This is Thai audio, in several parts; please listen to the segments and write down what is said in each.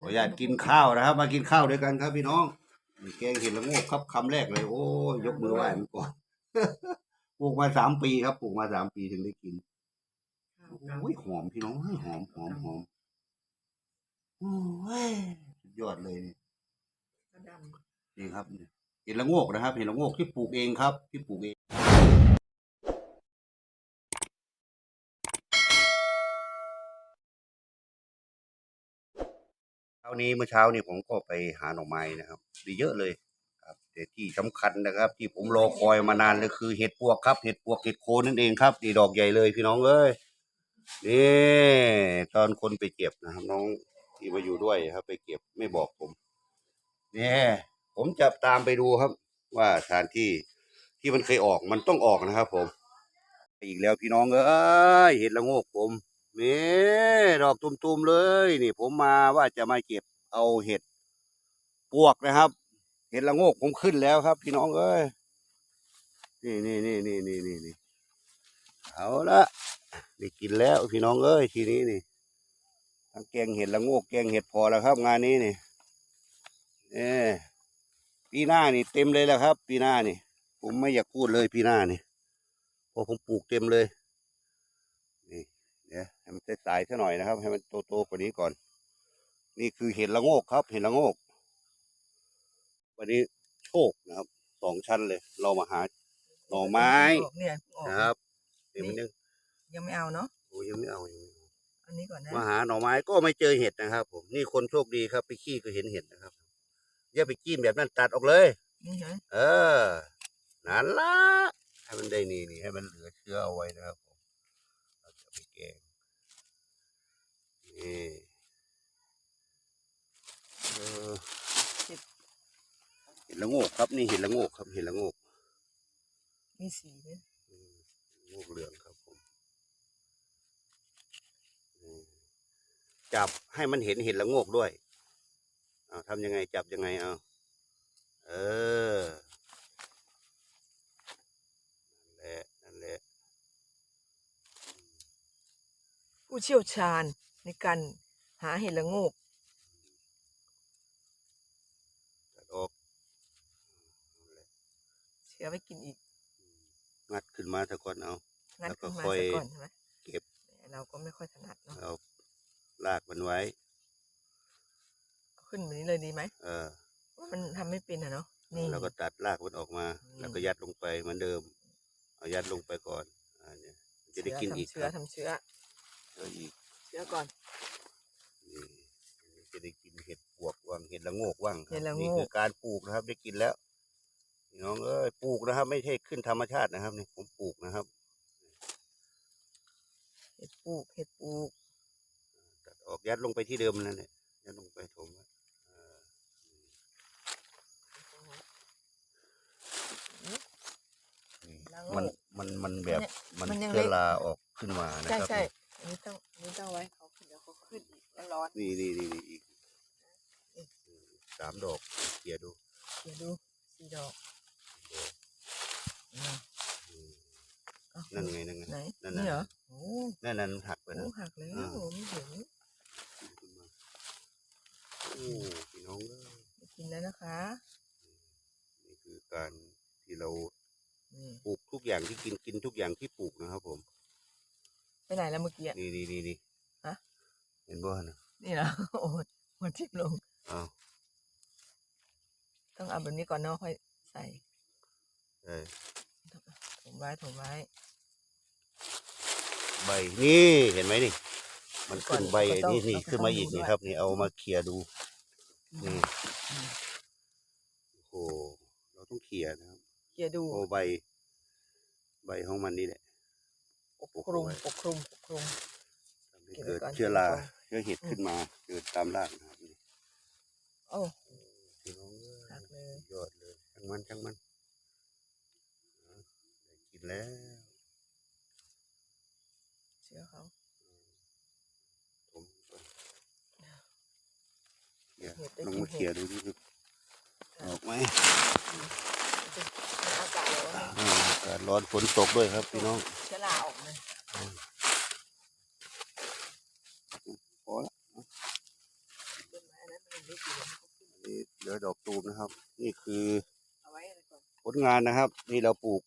ขออนุญาตกินข้าวนะครับ มากินข้าวด้วยกันครับพี่น้องมีแกงเห็ดละโงกครับคำแรกเลย โอ้ยยกมือไหว้มันก่อน ปลูกมาสามปีครับปลูกมาสามปีถึงได้กินโอ้ยหอมพี่น้องเฮ้ยหอมหอมหอมโอ้ยสุดยอดเลยนี่ดำนี่ครับเห็ดละโงกนะครับเห็ดละโงกที่ปลูกเองครับ ที่ปลูกเอง ช้านี้เมื่อเช้านี้ผมก็ไปหาหน่อไม้นะครับด้เยอะเลยครับแต่ที่สำคัญนะครับ ที่ผมรอคอยมานานเลยคือเห็ดปวกครับ เห็ดปวกเห็ดโคนนั่นเองครับดีดอกใหญ่เลยพี่น้องเอ้ยนี่ตอนคนไปเก็บนะครับ น้องที่มาอยู่ด้วยครับ ไปเก็บไม่บอกผมนี่ผมจะตามไปดูครับ ว่าสถานที่ที่มันเคยออกมันต้องออกนะครับ ผม อีกแล้วพี่น้องเอ้ยเห็ดละโงกผม นี่ดอกตุ่มๆเลย นี่ ผมมาว่าจะมาเก็บเอาเห็ดปวกนะครับ เห็ดละโงกผมขึ้นแล้วครับ พี่น้องเอ้ยนี่นี่นี่นี่นี่นี่นี่เอาละได้กินแล้วพี่น้องเอ้ยทีนี้นี่ทั้งแกงเห็ดละโงกแกงเห็ดพอแล้วครับ งานนี้นี่เออปีหน้านี่ เต็มเลยแล้วครับ ปีหน้านี่ ผมไม่อยากพูดเลยปีหน้านี่เพราะผมปลูกเต็มเลย เดี๋ยวให้มันสายๆซะหน่อยนะครับ ให้มันโตๆกว่านี้ก่อน นี่คือเห็ดละโงกครับ เห็ดละโงก วันนี้โชคนะครับสองชั้นเลย เรามาหาหน่อไม้ออกเนี่ยออกนะครับเดี๋ยวมันยังยังไม่เอาเนาะโอ้ยังไม่เอายังไม่เอาอันนี้ก่อนนะมาหาหน่อไม้ก็ไม่เจอเห็ดนะครับ ผมนี่คนโชคดีครับไปขี้ก็เห็นเห็ดนะครับอย่าไปจิ้มแบบนั้นตัดออกเลยนี่ใช่ไหมเออนั่นละให้มันได้นี่นี่ให้มันเหลือเชื้อเอาไว้นะครับผมเราจะไปแกงนี่เออเห็ดละโงกครับ นี่เห็ดละโงกครับ เห็ดละโงกมีสีไหมอืมลูกเหลืองครับผมอืมจับให้มันเห็นเห็นละโงกด้วยเอาทำยังไงจับยังไงเอาเออ นั่นแหละนั่นแหละ ผู้เชี่ยวชาญในการหาเห็ดละโงกตัดออกนั่นแหละเชื้อไว้กินอีก งัดขึ้นมาตะก่อนเอา งัดแล้วก็ขึ้นมาค่อย ซะก่อนใช่ไหมเก็บเราก็ไม่ค่อยถนัดเนาะเอาลากมันไว้ เอาขึ้นแบบนี้เลยดีไหมเออ มันทำไม่เป็นอะเนาะนี่ แล้วก็ตัดลากมันออกมาอืมแล้วก็ยัดลงไปเหมือนเดิม เอายัดลงไปก่อนอ่าเนี่ยมันจะได้กินอีกเชื้อครับทำเชื้อเชื้อ อีกเชื้อก่อน นี่จะได้กินเห็ดปวกว่างเห็ดละโงกว่างครับเห็ดละโงก นี่คือการปลูกนะครับ ได้กินแล้วพี่น้องเอ้ยปลูกนะครับ ไม่ใช่ขึ้นธรรมชาตินะครับนี่ผมปลูกนะครับ เห็ดปลูกเห็ดปลูกตัดออกยัดลงไปที่เดิมนั่นแหละยัดลงไปถมไว้เออนี่ละโงมันกมันมันแบบมันมันยังเชื้อเล็กราออกขึ้นมานะใช่ครับใช่อั นนี้ต้องอันนี้ต้องไว้เขาขึ้นเดี๋ยวเขาขึ้นอีกแล้วร้อนนี่นี่นี่นี่อีกสามดอกเกียร์ดูเดี๋ยวดูสีดอกอืมอืมอ้าวนั่นไงนั่นไงไหนนั่นนี่น่ะเหรอโอ้นั่นนั่นหักไปโหนะ หักแล้วอ่าไม่เห็นขึ้นมาโอ้พี่น้องเอ้ยไม่กินแล้วนะคะนี่คือการที่เรานี่ปลูกทุกอย่างที่กินกินทุกอย่างที่ปลูกนะครับผม ไปไหนแล้วเมื่อกี้อะนี่นี่นี่นี่ฮะ เห็นบ่นะนี่เหรอโอ้ยหัวทิ่มลง อ้าวต้องเอาแบบนี้ก่อนเนาะค่อยใส่เออถมไว้ถมไว้ ใบนี่เห็นไหมนี่ มันขึ้นใบก่อนไอ้นี่ก็นี่ต้องขึ้นมาอีกต้องดูนี่ด้วยครับ นี่เอามาเคลียร์ดูนี่โอ้โหเราต้องเคลียร์นะครับ เกียร์ดู โอ้ใบ ใบของมันนี่แหละ ปกคลุมปกคลุมปกคลุมทำให้เก็บไว้เกิดก่อนเชื้อราเก็บไว้ก่อนเชื้อเห็ดขึ้นมาเกิดตามรากนะครับนี่โอ้พี่น้องเอ้ยหักเลยยอดเลยช่างมันช่างมันเอาได้กินแล้วเชื่อเขาผมเดี๋ยวเห็ดได้ลองกินมาเห็ดเคลียร์ดูนี่คือออกไหมอากาศร้อนอ่าอากาศร้อนฝนตกด้วยครับพี่น้องเชื้อราออกเลย พอละ ต้นไม้นะ นี่เหลือดอกตูม นะครับนี่คือเอาไว้อะไรก่อนผลงานนะครับ นี่เราปลูก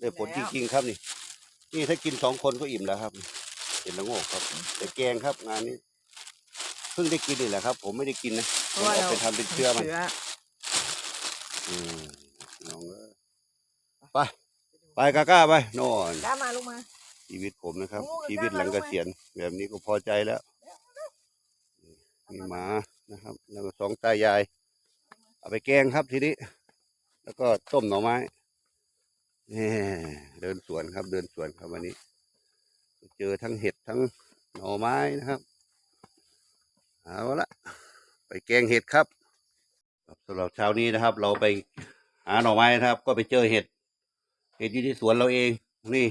ได้ผลแล้จวริงๆครับนี่ นี่ถ้ากินสองคนก็อิ่มแล้วครับเห็นละโงกครับ แต่แกงครับงานนี้เพิ่งได้กินนี่แหละครับ ผมไม่ได้กินนะเพผราะมว่าเอาเราไปทำเป็นเชื้อมันเชื้ออืมน้องเอ้ยไปไปกาก้าไปโน่นกล้ามาลูกมาชีวิตผมนะครับโอ้ยชีวิตหลังกล้าเกมาษียณแบบนี้ก็พอใจแล้ว มีหมานะครับ แล้วก็สองตายาย เอาไปแกงครับทีนี้ แล้วก็ต้มหน่อไม้แหม่เดินสวนครับ เดินสวนครับวันนี้ เจอทั้งเห็ดทั้งหน่อไม้นะครับเอาละไปแกงเห็ดครับครับสำหรับเช้านี้นะครับ เราไปหาหน่อไม้นะครับ ก็ไปเจอเห็ด เห็ดอยู่ที่สวนเราเองนี่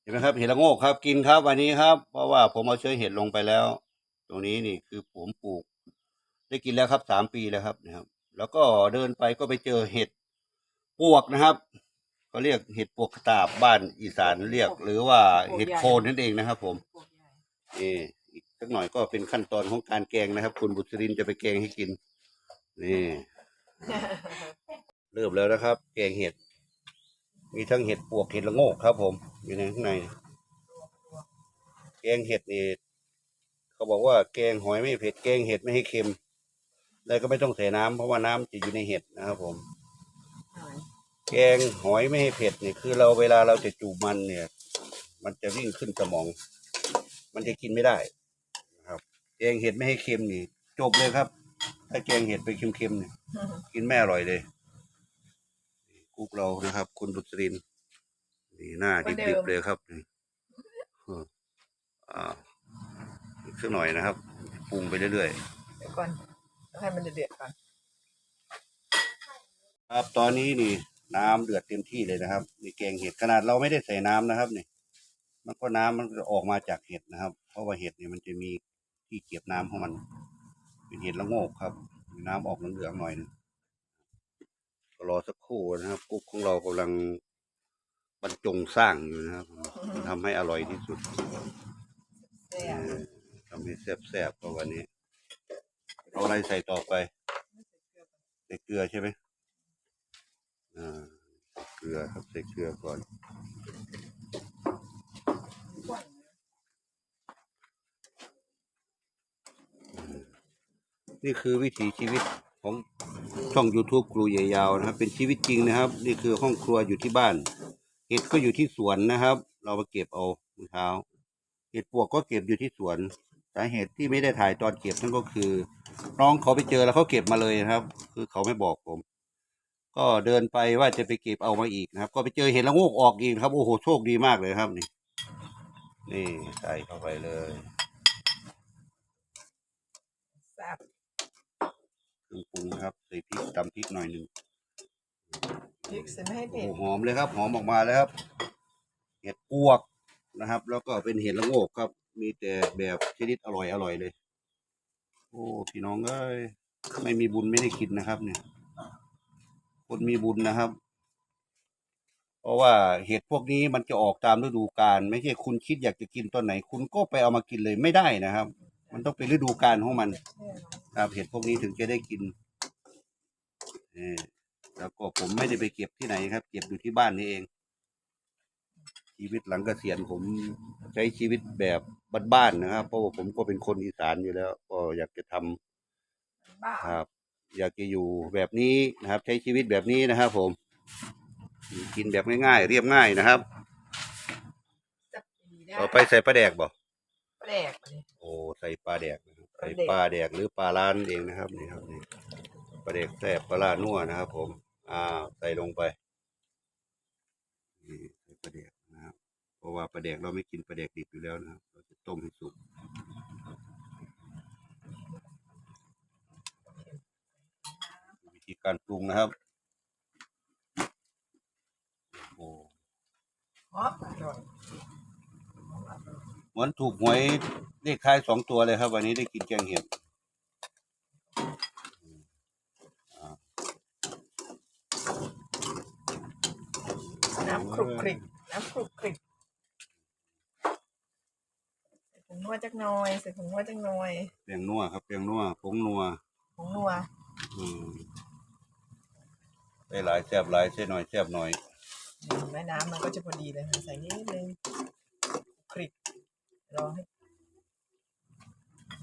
เห็นไหมครับ เห็ดละโงกครับ กินครับ วันนี้ครับ เพราะว่าผมเอาเชื้อเห็ดลงไปแล้ว ตรงนี้นี่คือผมปลูก ได้กินแล้วครับสามปีแล้วครับนะครับ แล้วก็เดินไปก็ไปเจอเห็ดปวกนะครับเขาเรียกเห็ดปวกตาบบ้านอีสานเรียก หรือว่าเห็ดโคนนั่นเองนะครับ ผมเอออีกสักหน่อยก็เป็นขั้นตอนของการแกงนะครับ คุณบุตรินจะไปแกงให้กินนี่เริ่มแล้วนะครับ แกงเห็ด มีทั้งเห็ดปวกเห็ดละโงกครับ ผมอยู่ในข้างในแกงเห็ดนี่เขาบอกว่าแกงหอยไม่เผ็ดแกงเห็ดไม่ให้เค็ม แล้วก็ไม่ต้องใส่น้ำเพราะว่าน้ำจะอยู่ในเห็ดนะครับผม แกงหอยไม่ให้เผ็ดนี่คือเราเวลาเราจะจูบมันเนี่ย มันจะวิ่งขึ้นสมอง มันจะกินไม่ได้นะครับ แกงเห็ดไม่ให้เค็มนี่จบเลยครับ ถ้าแกงเห็ดไปเค็มๆเนี่ยกินไม่อร่อยเลยกุ๊กเรานะครับ คุณบุตรินนี่หน้าเหมือนเดิดิบมๆเลยครับนี่เอออ่าอีกสักหน่อยนะครับปรุงไปเรื่อยเดี๋ยวก่อนต้อง ให้มันเดือดๆก่อนๆครับตอนนี้นี่ น้ำเดือดเต็มที่เลยนะครับนี่แกงเห็ดขนาดเราไม่ได้ใส่น้ำนะครับนี่มันก็น้ำมันจะออกมาจากเห็ดนะครับ เพราะว่าเห็ดเนี่ยมันจะมีที่เก็บน้ำของมัน เป็นเห็ดละโงกครับมีน้ำออกเหลืองๆหน่อยหนึงก็รอสักครู่นะครับกุ๊กของเรากำลังบรรจงสร้างอยู่นะครับทำให้อร่อยที่สุดแซ่เอบอทำให้แซ่บๆเพราะวันนี้ เอาอะไรใส่ต่อไปใส่เกลือใช่ไหมอ่าเกลือครับใส่เกลือก่อนนี่คือวิถีชีวิตของช่อง YouTube ครูใหญ่ยาวนะครับ เป็นชีวิตจริงนะครับ นี่คือห้องครัวอยู่ที่บ้าน เห็ดก็อยู่ที่สวนนะครับ เรามาเก็บเอาเมื่อเช้า เห็ดปวกก็เก็บอยู่ที่สวน สาเหตุที่ไม่ได้ถ่ายตอนเก็บนั่นก็คือ น้องเขาไปเจอแล้วเขาเก็บมาเลยนะครับ คือเขาไม่บอกผม ก็เดินไปว่าจะไปเก็บเอามาอีกนะครับ ก็ไปเจอเห็ดละโงกออกอีกนะครับโอ้โหโชคดีมากเลยครับนี่ นี่ใส่เข้าไปเลยแซ่บเครื่องปรุงนะครับใส่พริกตำพริกหน่อยหนึ่งพริกใส่ไม่ให้โอ้เผ็ดโหหอมเลยครับ หอมออกมาแล้วครับ เห็ดปวกนะครับ แล้วก็เป็นเห็ดละโงกครับ มีแต่แบบชนิดอร่อยอร่อยเลย โอ้พี่น้องเอ้ยไม่มีบุญไม่ได้กินนะครับ เนี่ย คนมีบุญนะครับ เพราะว่าเห็ดพวกนี้มันจะออกตามฤดูกาลไม่ใช่คุณคิดอยากจะกินตอนไหน คุณก็ไปเอามากินเลยไม่ได้นะครับ มันต้องเป็นฤดูกาลของมันครับเห็ดพวกนี้ถึงจะได้กินเอแล้วก็ผมไม่ได้ไปเก็บที่ไหนครับ เก็บอยู่ที่บ้านนี่เอง ชีวิตหลังเกษียณผมใช้ชีวิตแบบบ้านๆนะครับ เพราะว่าผมก็เป็นคนอีสานอยู่แล้ว ก็อยากจะทำบ้าครับ อยากจะอยู่แบบนี้นะครับ ใช้ชีวิตแบบนี้นะครับ ผม กินแบบง่ายๆเรียบง่ายนะครับแซ่บดีได้ต่อไปใส่ปลาแดกบ่แปลกเลยโอ้ใส่ปลาแดกนะครับใส่ปปลาลาแดแดกกหรือปลาล้านเองนะครับนี่ครับนี่ปลาแดกแซ่บปลาล่านัวนะครับ ผม อ่าใส่ลงไปนี่ใส่ปลาแดกนะค รับเพราะว่าปลาแดกเราไม่กินปลาแดกดิบอยู่แล้วนะครับ เราจะต้มให้สุกวิธีการปรุงนะครับโอ้เหมือนถูกหวยเลขท้ายสองตัวเลยครับ วันนี้ได้กินแกงเห็ดน้ำคลุกคลิกน้ำคลุกคลิกใส่ผงนัว จัก หน่อยใส่ผงนัวจักหน่อยแป้งนัวครับแป้งนัวผงนัวผงนัวอืมใส่หลายแซ่บหลายใส่หน่อยแซ่บหน่อยแม่น้ำมันก็จะพอดีเลยค่ะใส่นิดนึงคลิกรอให้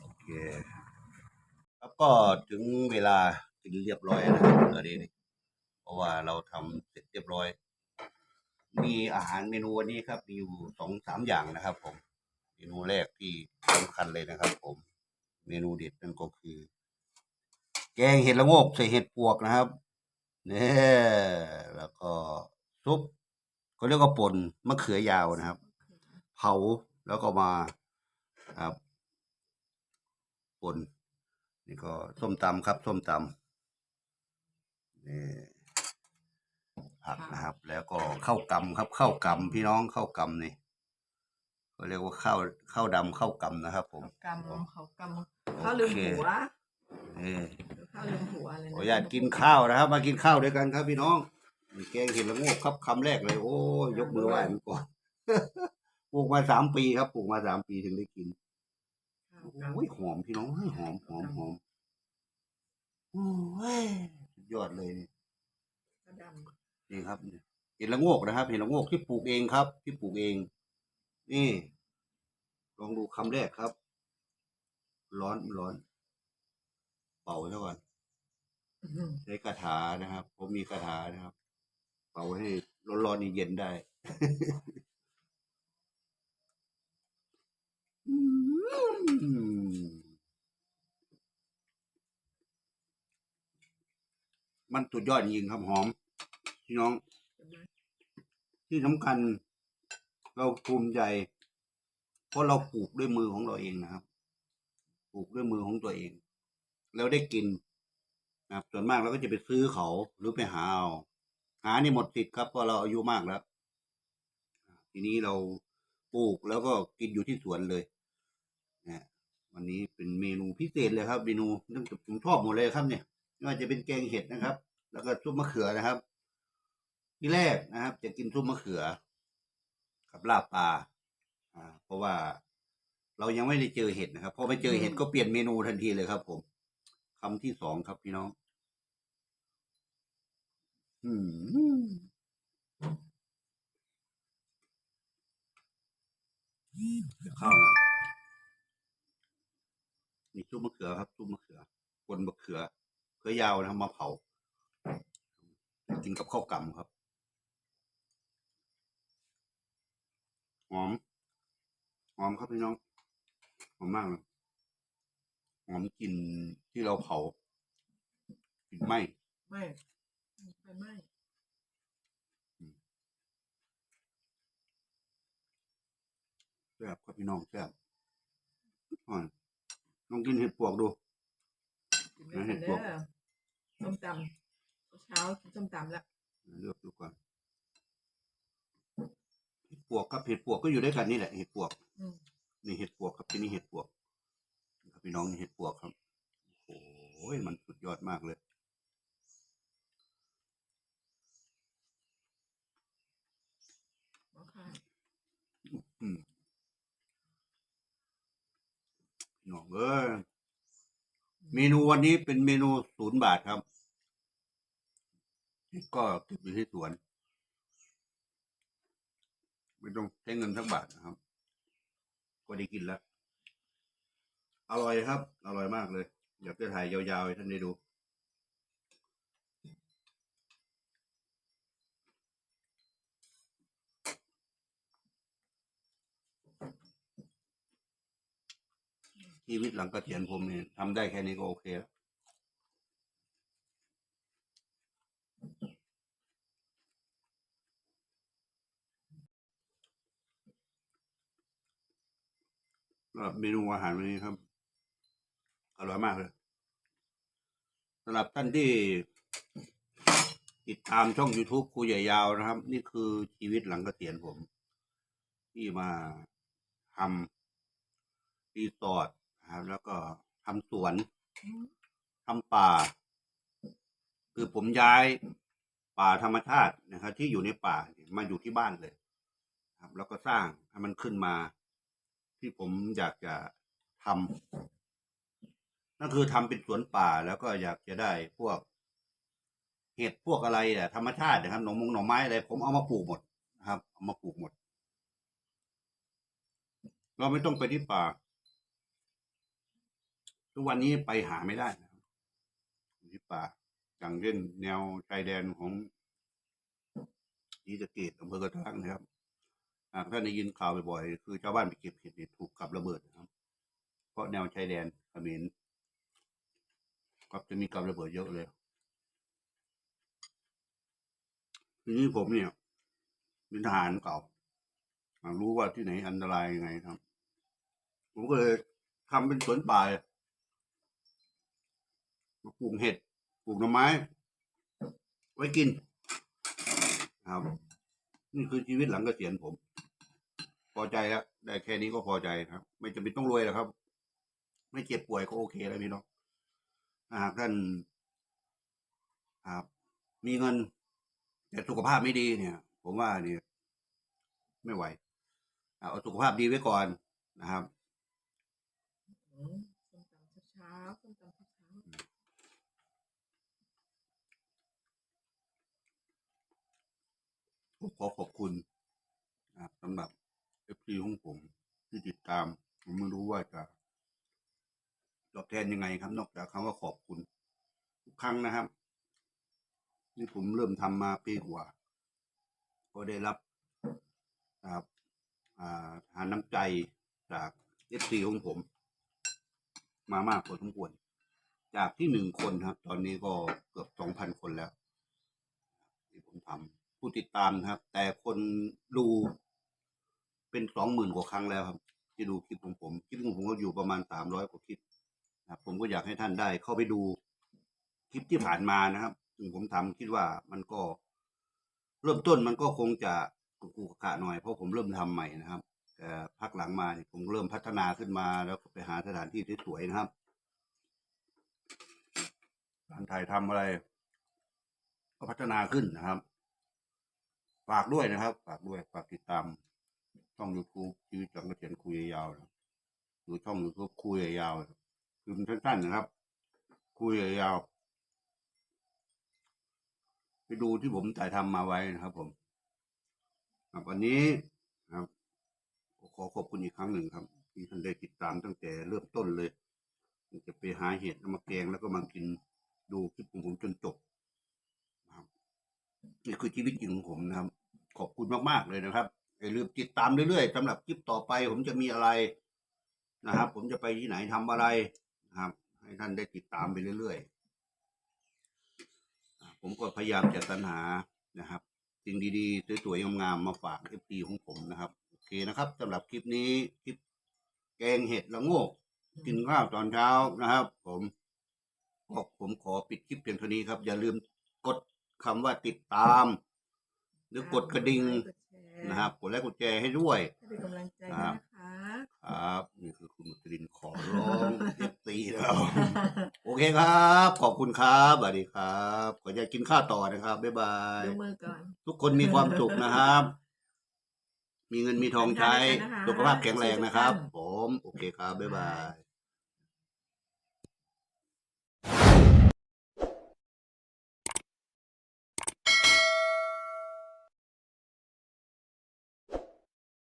โอเคแล้วก็ถึงเวลากินเรียบร้อยนะครับตอนนี้นี่เพราะว่าเราทำเสร็จเรียบร้อย มีอาหารเมนูวันนี้ครับ มีอยู่สองสามอย่างนะครับผมเม นูแรกที่สำคัญเลยนะครับ ผม เมนูเด็ดนั่นก็คือ แกงเห็ดละโงกใส่เห็ดปวกนะครับเนี่ยแล้วก็ซุปเขาเรียกว่าป่นมะเขือยาวนะครับ เผาแล้วก็มาครับป่นนี่ก็ส้มตำครับ ส้มตำนี่ผักนะครับ แล้วก็ข้าวกำครับข้าวกำพี่น้องข้าวกำนี่ เขาเรียกว่าข้าวข้าวดำข้าวกำนะครับ ผมกำเขากำข้าวลืมหัวนี่ข้าวลืมหัวอะไรขออนุญาตกินข้าวนะครับ มากินข้าวด้วยกันครับพี่น้องนี่แกงเห็ดละโงกครับคำแรกเลย โอ้ยยกมือไหว้มันก่อนปลูกมาสามปีครับปลูกมาสามปีถึงได้กินโอ้ยหอมพี่น้องเฮ้ยหอมหอมหอมโอ้ยสุดยอดเลยนี่ข้าวดำนี่ครับนี่เห็ดละโงกนะครับเห็ดละโงกที่ปลูกเองครับ ที่ปลูกเอง นี่ ลองดูคำแรกครับ ร้อนร้อน เป่าซะก่อนอื้อหือใช้คาถานะครับ ผมมีคาถานะครับ เป่าให้ร้อนๆนี่เย็นได้อืมมันสุดยอดจริงๆครับหอม พี่น้อง ที่สำคัญ เราภูมิใจเพราะเราปลูกด้วยมือของเราเองนะครับปลูกด้วยมือของตัวเอง แล้วได้กินนะครับส่วนมากเราก็จะไปซื้อเขาหรือไปหาเอาหานี่หมดสิทธิ์ครับเพราะเราอายุมากแล้ว ทีนี้เราปลูกแล้วก็กินอยู่ที่สวนเลยนะวันนี้เป็นเมนูพิเศษเลยครับเมนูเนื่องจากผมชอบหมดเลยครับเนี่ยไม่ว่าจะเป็นแกงเห็ดนะครับ แล้วก็ซุปมะเขือนะครับ ที่แรกนะครับ จะกินซุปมะเขือ กับลาบปลาอ่า เพราะว่าเรายังไม่ได้เจอเห็ดนะครับพอไปเจอเห็ดก็เปลี่ยนเมนูทันทีเลยครับ ผมคำที่สองครับพี่น้อง อืมเดี๋ยวเข้านะนี่ซุปมะเขือครับซุปมะเขือคนมะเขือเขือยาวนะครับมาเผา กินกับข้าวกำครับ หอม หอมครับพี่น้อง หอมมากเลยหอมกลิ่นที่เราเผากลิ่นไหม้ไม่ไฟไหม้แซ่บครับพี่น้องแซ่บอ่อนลองกินเห็ดปวกดู กินไม่ทันเด้อส้มตำเช้ากินส้มตำแล้ว เลือกดูก่อนเห็ด ปวกครับเห็ดปวกก็อยู่ด้วยกันนี่แหละเห็ดปวกอืมนี่เห็ดปวกครับที่นี่เห็ดปวกครับพี่น้องนี่เห็ดปวกครับโอ้โหมันสุดยอดมากเลย หมอค่ะอืมพี่น้องเอ้ยเมนูวันนี้เป็นเมนูศูนย์บาทครับ ก็เก็บอยู่ที่สวน ไม่ต้องใช้เงินสักบาทนะครับ ก็ได้กินแล้ว อร่อยครับ อร่อยมากเลย อยากจะถ่ายยาวๆให้ท่านได้ดู ชีวิตหลังเกษียณผมเนี่ยทำได้แค่นี้ก็โอเคแล้ว สำหรับ เมนูอาหารวันนี้ครับ อร่อยมากเลยสำหรับท่านที่ติดตามช่อง YouTube ครูใหญ่ยาวนะครับ นี่คือชีวิตหลังเกษียณผม ที่มาทำรีสอร์ทครับ แล้วก็ทำสวนทำป่า คือผมย้ายป่าธรรมชาตินะครับ ที่อยู่ในป่ามาอยู่ที่บ้านเลย ครับ แล้วก็สร้างให้มันขึ้นมา ที่ผมอยากจะทำนั่นคือทำเป็นสวนป่าแล้วก็อยากจะได้พวก เห็ดพวกอะไรเนี่ยธรรมชาตินะครับหน่อมงหน่อไม้อะไรผมเอามาปลูกหมดนะครับเอามาปลูกหมด เราไม่ต้องไปที่ป่าทุกวันนี้ไปหาไม่ได้นะครับที่ป่าอย่างเช่นแนวชายแดนของศรีสะเกดอำเภอกระทังนะครับ หากท่านได้ยินข่าวบ่อยๆคือชาวบ้านไปเก็บเห็ดเนี่ยถูกขับระเบิดนะครับ เพราะแนวชายแดนเขมรก็จะมีกับระเบิดเยอะเลยทีนี้ผมเนี่ยเป็นทหารเก่าอ่ารู้ว่าที่ไหนอันตรายยังไงครับ ผมก็เลยทำเป็นสวนป่ามาปลูกเห็ดปลูกหน่อไม้ ไว้กินครับ นี่คือชีวิตหลังเกษียณผม พอใจแล้วได้แค่นี้ก็พอใจครับ ไม่จำเป็นต้องรวยหรอกครับ ไม่เจ็บป่วยก็โอเคแล้วพี่น้องถ้าหากท่านครับมีเงิน แต่สุขภาพไม่ดีเนี่ย ผมว่าเนี่ย ไม่ไหวอะเอาสุขภาพดีไว้ก่อนนะครับอืมส้มตำเช้าๆส้มตำเช้าผมขอขอบคุณนะครับสำหรับเอฟ ซีของผม ที่ติดตาม ผมไม่รู้ว่าจะตอบแทนยังไงครับ นอกจากคำว่าขอบคุณ ทุกครั้งนะครับที่ผมเริ่มทำมาปีกว่า ก็ได้รับครับอาทานน้ำใจจากเอฟซีของผม มามากพอสมควร จากที่หนึ่งคนครับ ตอนนี้ก็เกือบสองพันคนแล้ว ที่ผมทำผู้ติดตามครับ แต่คนดู เป็นสองหมื่นกว่าครั้งแล้วครับ ที่ดูคลิปของผมคลิปของผมก็อยู่ประมาณสามร้อยกว่าคลิปนะครับผมก็อยากให้ท่านได้เข้าไปดูคลิปที่ผ่านมานะครับซึ่งผมทำคิดว่ามันก็ เริ่มต้นมันก็คงจะกุกกุกะหน่อยเพราะผมเริ่มทำใหม่นะครับแต่พักหลังมาเนี่ยผมเริ่มพัฒนาขึ้นมาแล้วก็ไปหาสถานที่สวยๆนะครับการถ่ายทำอะไร ก็พัฒนาขึ้นนะครับ ฝากด้วยนะครับ ฝากด้วยฝากติดตาม ช่อง YouTube ชีวิตจังกระเทียนคุยยาวนะหรือช่อง YouTube คุยยาวคือมันสั้นๆนะครับ คุยยาว ไปดูที่ผมถ่ายทำมาไว้นะครับ ผมครับวันนี้ครับขอขอบคุณอีกครั้งหนึ่งครับ ที่ท่านได้ติดตามตั้งแต่เริ่มต้นเลยจะไปหาเห็ดมาแกงแล้วก็มากินดูคลิปของผมจนจบนะครับนี่คือชีวิตจริงของผมนะครับ ขอบคุณมาก ๆ เลยนะครับ อย่าลืมติดตามเรื่อยๆสำหรับคลิปต่อไป ผมจะมีอะไรนะครับ ผมจะไปที่ไหนทำอะไรนะครับ ให้ท่านได้ติดตามไปเรื่อยๆอ่าผมก็พยายามจะสรรหานะครับสิ่งดีๆสวยๆงามๆมาฝากเอฟซีของผมนะครับโอเคนะครับสำหรับคลิปนี้คลิปแกงเห็ดละโงกกินข้าวตอนเช้านะครับ ผมก็ผมขอปิดคลิปเพียงเท่านี้ครับ อย่าลืมกดคำว่าติดตามๆหรือกดกระดิ่งกดแชร์ นะครับกดไลค์กดแชร์ให้ด้วยให้เป็นกำลังใจครัด้วยบนะคะ ครับ นี่คือคุณมุตรินขอร้องเอฟซีแล้ว โอเคครับ ขอบคุณครับสวัสดีครับขออยากกินข้าวต่อนะครับ บ๊ายบาย ดูมือก่อน ทุกคนมีความสุขนะครับ มีเงินมีทองใช้ทานด้วยกันนะคะสุขภาพแข็งแรงนะครับทุกท่านผม โอเคครับ บ๊ายบาย